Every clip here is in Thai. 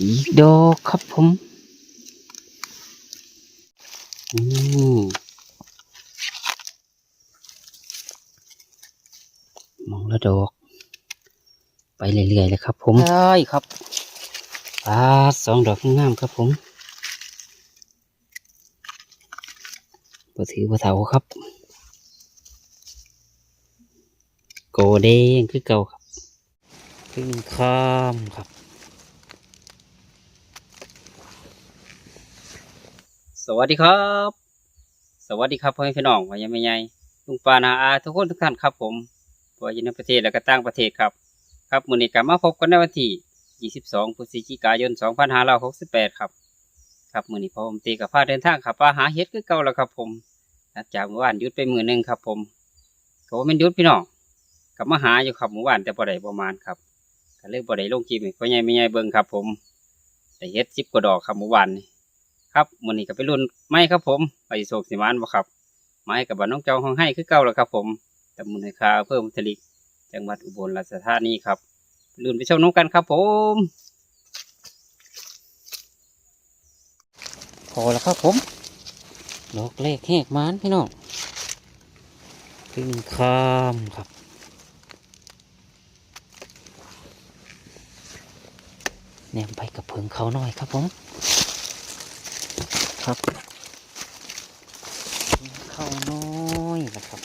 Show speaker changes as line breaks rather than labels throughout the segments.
อีกดอกครับผมอืมมองละดอก ไปเรื่อยๆเลยครับ ผมใช่ครับปาดสองดอกงามๆครับผมบ่ถือบ่เถาครับ โกเด้งคือเก่าครับพึ่งข้ามครับ สวัสดีครับ สวัสดีครับพ่อแม่พี่น้องว่ายังไม่ใหญ่ลุงปานาอาทุกคนทุกท่านครับผมว่าอยู่ในประเทศและก็ต่างประเทศครับ ครับมือนี้กลับมาพบกันในวันที่ 22พฤศจิกายน 2568 ครับ ครับมือนี้พ่อผมตีกับพาเดินทางขับปลาหาเฮ็ดคือเก่าแล้วครับผมหลังจากเมื่อวานยุดไปมือหนึ่งครับ ผมก็ว่าม่นยุดพี่น้องกลับมาหาอยู่ครับเมื่อวานแต่บ่ได้ประมาณครับก็เลยบ่ได้ลงคลิปให้พ่อใหญ่แม่ใหญ่เบิ่งครับ ผมแต่เฮ็ด10กว่าดอกครับเมื่อวานนี้ ครับมื้อนี้ก็ไปรุ่นไม้ครับผมไปโศกสิมานบ่ครับ ไม้กับบ้านน้องเจ้าห้องให้คือเก่าแล้วครับ ผมตำบลไหคาเพิ่มทลิกจังหวัดอุบลราชธานีครับรุ่นไปชมน้องกันครับ ผม พอแล้วครับผมดอกแรกแหกมานพี่น้องพึ่งข้ามครับแนมไปกับเพิงเขาหน่อยครับผม ครับข้าวน้อยนะครับ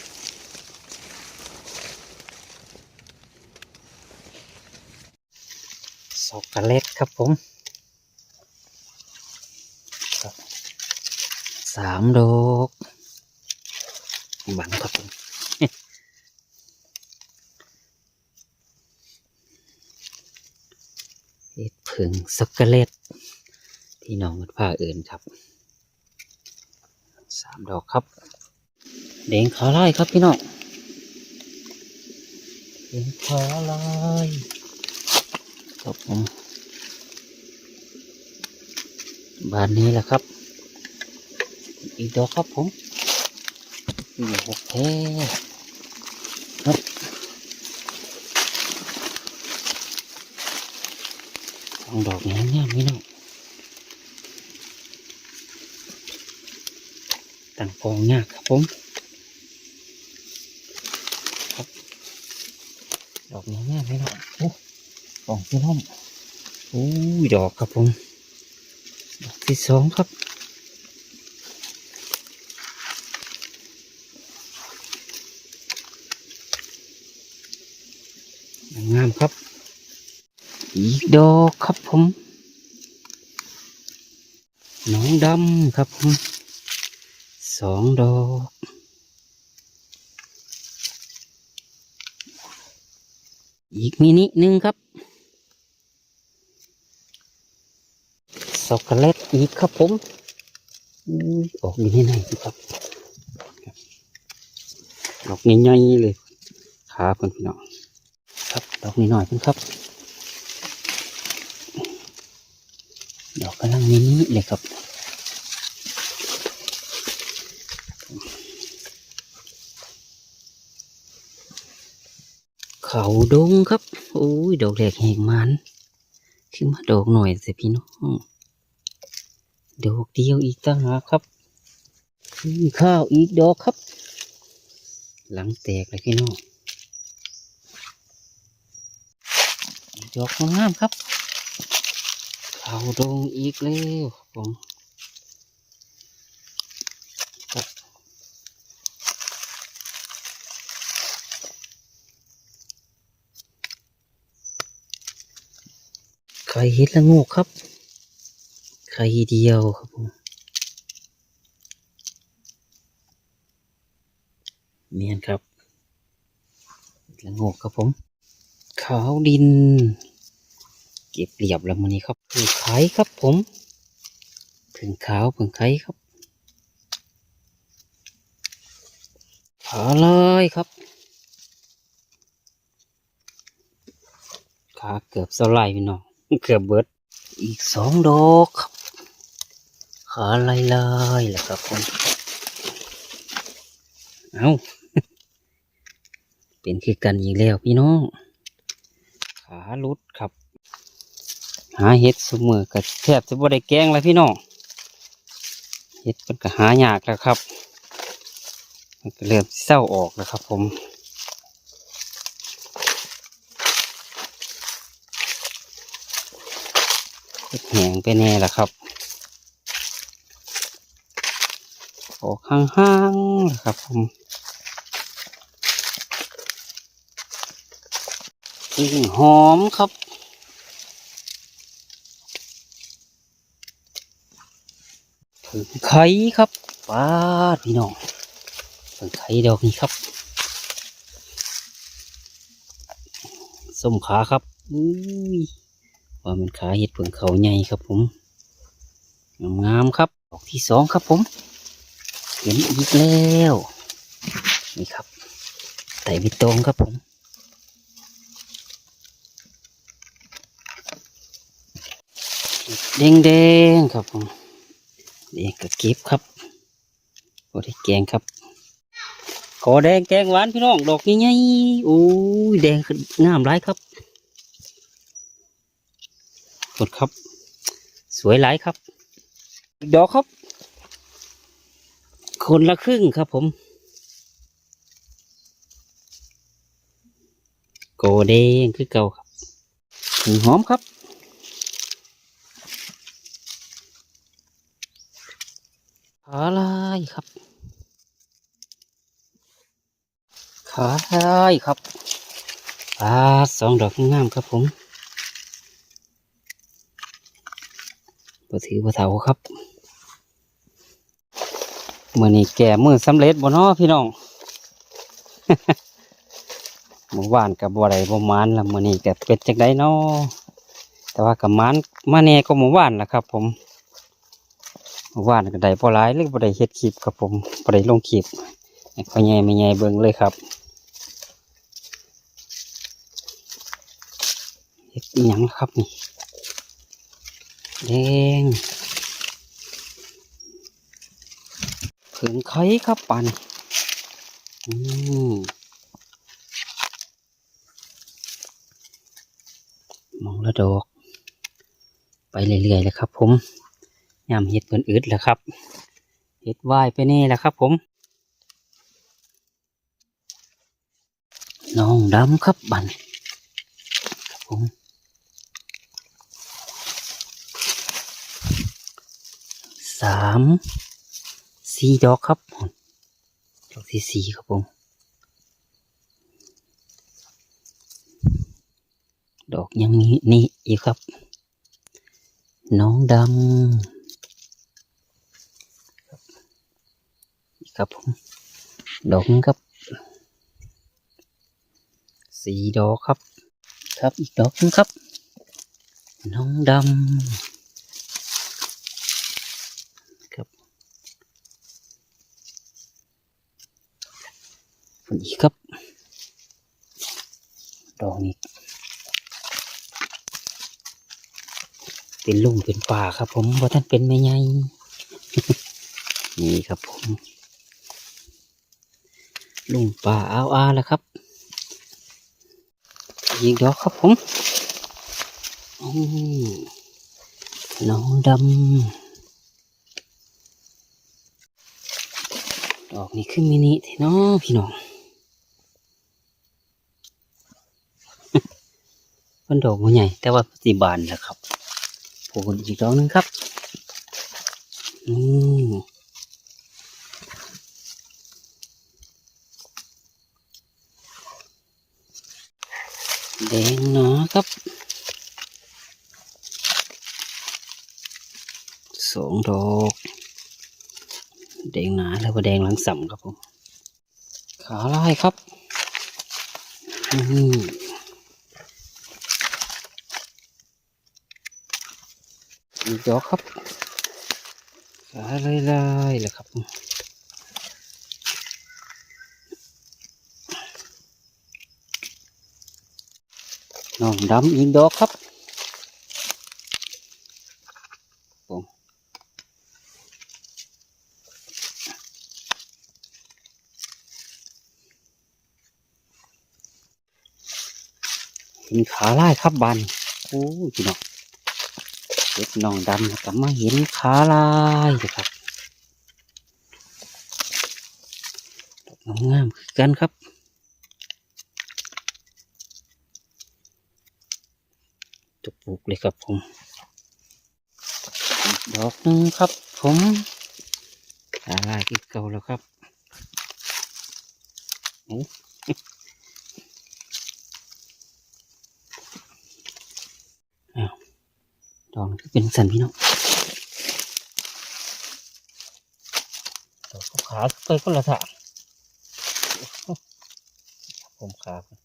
สอกกระเล็ดครับผมสามดอกหวังครับผมเห็ดผึ่งสอกกระเล็ดที่น้องมันผ้าอื่นครับ ดอกครับเด้งขาลายครับพี่น้องเด้งขาลายครับผมบานนี้แหละครับ อีกดอกครับผมนี่หกแท้ครับสองดอกนี้งามพี่น้อง ต่างกองยากครับผมครับดอกนี้ง่ายไหมเนาะโอ้กองพี่น้องโอ้ยดอกครับผมดอกที่สองครับงามครับ อีกดอกครับผม น้องดำครับผม สองดอก อีกมินิหนึ่งครับสอกโกแลตอีกครับผมออกอยู่ในไหนครับครับดอกใหญ่ๆเลยขาเพื่อนพี่น้องครับดอกนี้หน่อยเพื่อนครับดอกกำลังมินิเลยครับ เขาดงครับโอ้ยดอกแรกแหงมันขึ้นมาดอกหน่อยสิพี่น้องดอกเดียวอีกต่างหาครับขึ้นข้าวอีกดอกครับ หลังแตกเลยพี่น้องดอกงามครับเขาดงอีกแล้วผมครับ ไข่เห็ดละงูครับ ไข่เดียวครับผมเนียนครับละงูครับผม ขาวดิน เก็บเรียบแล้วมันนี้ครับผึ่งไข่ครับผมผึ่งขาวผึ่งไข่ครับขาเลยครับขาเกือบสไลด์พี่น้อง เกือบเบิด อีกสองดอกครับขาลายลายๆแหละครับผมเอาเป็นคือกันอีกแล้วพี่น้อง ขาลุดครับ หาเห็ดสมือกับแทบจะบ่ได้แกงแล้วพี่น้องเห็ดมันก็หายากแล้วครับมันก็เริ่มเศร้าออกแล้วครับ ผมเห็ด แหงไปแน่ล้วครับออกห่างๆแล้วครับผมกลิ่นหอมครับถึงไข่ครับป้าดพี่น้องถึงไข่ดอกนี้ครับส้มขาครับอุ้ย ว่ามันขาเห็ดผงเขาใหญ่ครับผมงามๆครับดอกที่สองครับผม เห็นอีกแล้วนี่ครับไต่ใบตองครับผมแดงๆครับผมเด็กกระเก็บครับบได้แกงครับ ขอแดงแกงหวานพี่น้องดอกใหญ่ๆโอ้ยแดงงามหลายครับ กดครับ สวยหลายครับอีกดอกครับ คนละครึ่งครับผม โกแดงคือเก่าครับถึงหอมครับขาลายครับ ขาลายครับปลาสองดอกงามครับผม บ่ถือบ่เถาครับเมื่อนี้แก่มือสำเร็จบ่เนาะพี่น้องเมื่อวานกับบัวไรบ่หมานละมื่อนี้ก็เป็ดจักไดเนาะแต่ว่ากับมันมาแน่ก็เมื่อวานละครับ ผมว่านก็ได้พอร้ายหรือบ่ได้เฮ็ดคลิปครับผมบ่ได้ลงคลิปให้พ่อใหญ่แม่ใหญ่เบิ่งเลยครับเฮ็ดอีหยังครับนี่ แดงเผิงไข่ครับปันอืมมองละดอก ไปเรื่อยๆเลยครับ ผมยำเห็ดเพิ่นอึดแหล้วครับ เห็ดวายไปนี่แหละครับ ผมน้องดำครับบันครับผม สามสี่ดอกครับดอกที่สี่ครับผม ดอกยังนี้นี่อีกครับ น้องดำครับผมดอกครับสี่ดอกครับ ครับอีกดอกนึงครับ น้องดำครับค นอีกครับ ดอกนี้เป็นลุงเป็นป่าครับ ผมว่าท่านเป็นแม่ไงนี่ครับผมลุงป่าเอาอาแล้วครับยิงดอกครับผมอืมน้องดำดอกนี้ขึ้นมินิเถอะเนาะพี่น้อง มันดอกมันใหญ่ แต่ว่าปฏิบานแหละครับโผล่อีกดอกหนึงครับอืมแดงหนาครับสองดอกแดงหนาแล้วก็แดงหลังสัมครับผม ขาลายครับ อืม อีกดอกครับขาลายลายๆเลยครับน้องดำอีกดอกครับผมเห็นขาไลายครับบานโอ้ยพี่น้อง เห็ดน้องดำแล้วก็มาเห็นขาลายเลยครับดอกงามคือกันครับตุกปุกเลยครับผม ดอกนึงครับผมขาลายที่เก่าแล้วครับโอ้ อ้าวด อกนี้ก็เป็นสันพี่น้องดอกขาเคยคนละทางผมขาครับ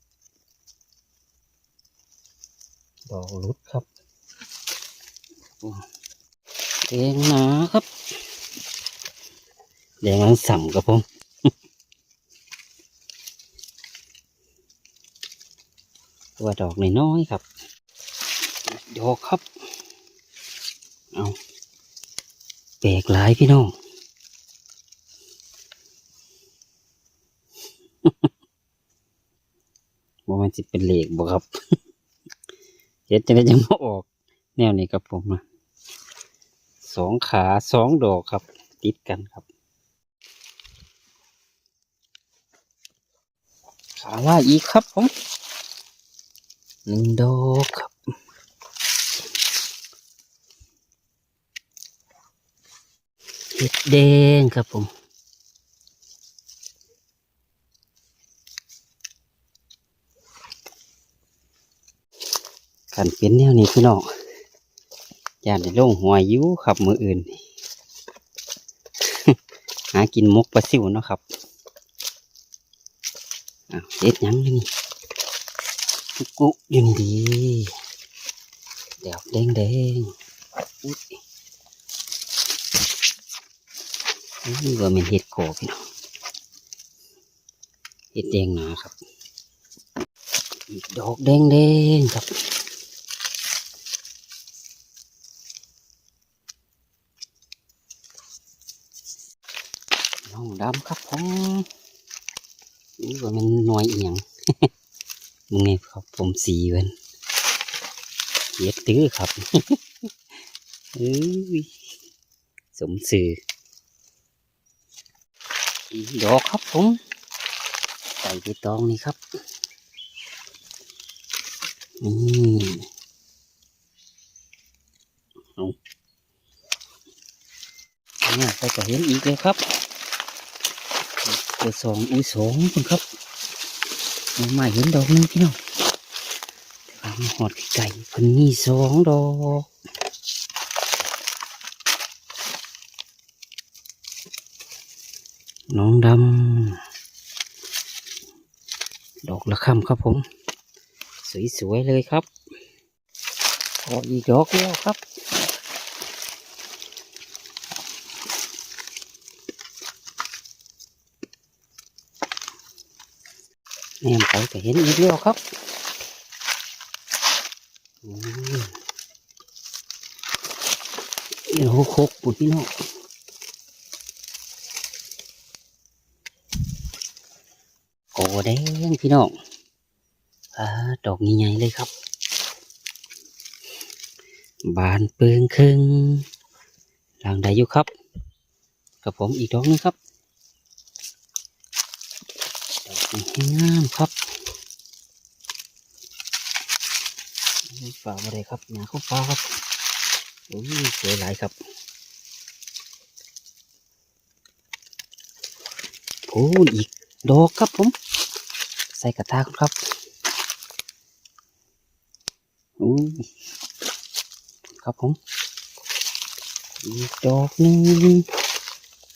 ดอกรุดครับโอ้แดงหนาครับแดงอันสั่ครับผมตัวดอกน้อยๆครับ ดอกครับ เอาแปลกหลายพี่น้องว่ามันจะเป็นเหล็กบ่ครับเฮ็ดจะได้ยังมาออก แนวนี้ครับผมนะสองขาสองดอกครับ ติดกันครับ ขาล่าอีกครับผมหนึ่งดอกครับ เห็ดแดงครับผมกันเป็นแนวนี้พี่น้องยานได้ลงหัวยิ้วครับมืออื่น หากินมกปลาซิวเนาะครับอ้าวเห็ดยังเลยนี่กุ๊กอยู่นี่ดีเดี๋ยวแดงแดงอุ๊ย นี่ว่าเป็นเห็ดโกพี่น้องเห็ดแดงหนาครับ ดอกแดงแดงครับน้องดำครับผมนี่ว่ามันหน่อยเอียงมึงไงครับผมสีเวนเห็ดตื้อครับเอ้ยสมสื่อ ดอกครับผมใส่ใบตองนี่ครับนี่เอาเนี่ยไปจะเห็นอีกเลยครับตัวสองอุ้ยสองคุณครับเอามาเห็นดอกนึงพี่น้องแต่ว่ามันหอดไก่เพิ่นมีสองดอก น้องดำ ดอกละคำครับผม สวยๆเลยครับพออีกดอกแล้วครับแนมไปก็เห็นอีกแล้วครับอืมเดี๋ยวโคกปุ่นพี่น้อง โอ้แดงพี่น้องอ่าดอกใหญ่ๆเลยครับ บานเปิงครึ่งหลังใดอยู่ครับ กับผมอีกดอกหนึงครับดอกนี้งามครับฝากอะไรครับหนาเข้าฟ้าครับโอ้ยสวยหลายครับโอ้ยอีกดอกครับผม ส่กระทะครับอู้ครับผมอีกดอกนึง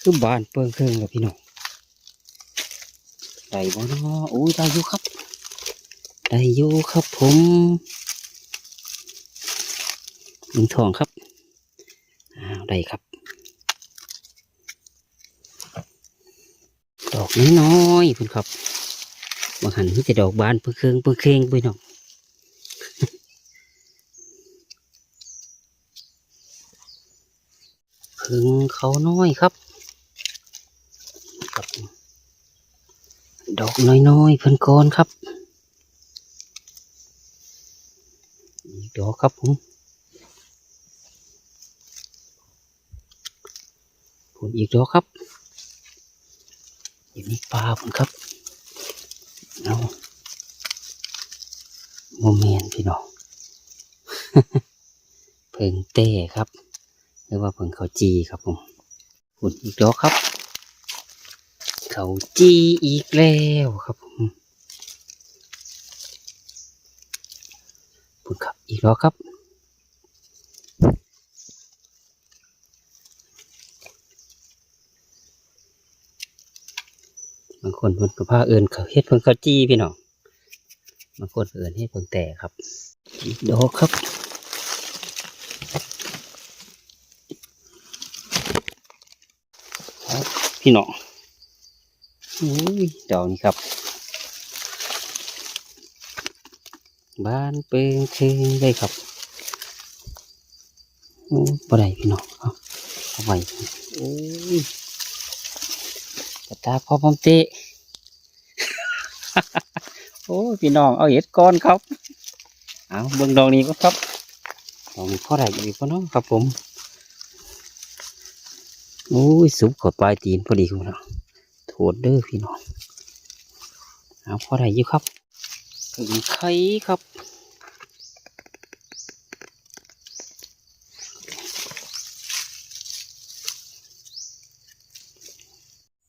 คือบานเปิงเครื่องกับพี่น้องได้บ่เนาะอู้ได้อยู่ครับได้อยู่ครับผมหนึ่งทองครับอ้าวได้ครับ ดอกน้อยๆเพิ่นครับ บางหันที่จะดอกบานเพื่อเครื่องเพื่อเคร่งเพื่อน้องพึ่งเขาน้อยครับ ดอกน้อยๆเพิ่นก้อนครับดอกครับผมผลอีกดอกครับอย่างนี้ปลาผมครับ เอาโมเมนพี่น้องเพิงเต้ครับ หรือว่าเพิงเขาจีครับผมผลอีกแล้วครับ เขาจีอีกแล้วครับผมผลครับอีกแล้วครับ บาง คนเพิ่นก็พาเอินเขาเฮ็ดเพิ่นเขาจี้พี่น้องบางคนเอินเฮ็ดเพิ่นแต่ครับดอกครับครับพี่น้องอุ้ยดอกนี้ครับ บ้านเปิงเชิงเลยครับโอ้บ่ไดพี่น้องเอาเอาไว้โอ้ยตาพอพอมเตะ โอ้พี่น้องเอาเห็ดก้อนครับเอาเบิ่งดอกนี้ก็ครับดอกนี้พอได้อีกพอน้องครับผมโอ้ยสุกขดปลายตีนพอดีคุณน้องโถดเด้อพี่น้องเอาพอได้อยู่ครับถึงไข่ครับ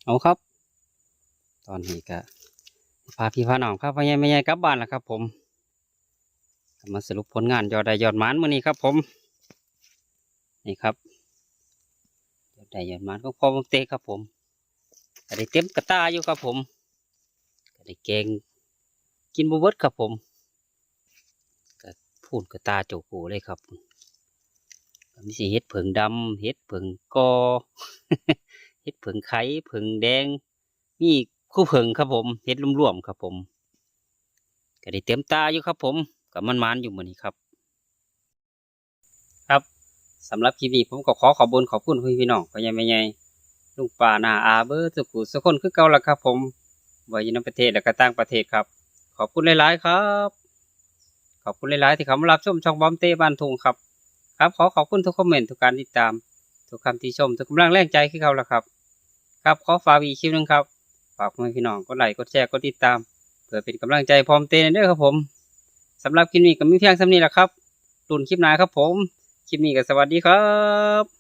เอาครับ ตอนนี้ก็ พาพี่พาน้องพาพ่อใหญ่แม่ใหญ่กลับบ้านแล้วครับ ผมมาสรุปผลงานยอดได้ยอดมานมื่อนี้ครับ ผม นี่ครับยอดได้ยอดมานของพ่อมเตะครับ ผมก็ได้เต็มกระตาอยู่ครับ ผมก็ได้แกงกินบเบิดครับ ผมก็พูดกระตาโจกโกเลยครับมีสีเห็ดเผิงดำเห็ดเผิงกอเห็ดเผิงไข่เผิงแดงมี คู่เผิงครับผมเห็ดรวมๆครับผมก็ได้เต็มตาอยู่ครับผมกับมันมันอยู่เหมือนนี้ครับ ครับสำหรับคลิปนี้ผมก็ขอขอบคุญขอบคุณพี่น้องพ่อใหญ่แม่ใหญ่ลุงป่าหน้าอาเบอร์สุขุสุคนคือเก่าละครับ ผมไว่าอยู่ในประเทศและก็ต่างประเทศครับ ขอบคุณหลาย ๆ ครับ ขอบคุณหลาย ๆ ที่เขามารับชมช่องบอมเต้บ้านทุงครับ ครับขอขอบคุณทุกคอมเมนต์ทุกการติดตาม ทุกคำที่ชมทุกกำลังแรงใจคือเขาละครับ ครับขอฝากอีกคลิปหนึงครับ ฝากพ่อแม่พี่น้องกดไลค์กดแชร์กดติดตามเพื่อเป็นกำลังใจพร้อมเต้นด้อครับผมสำหรับคลิปนี้ก็มีเพียงสำนี้แหละครับตุนคลิปหน้าครับผม คลิปนี้ก็สวัสดีครับ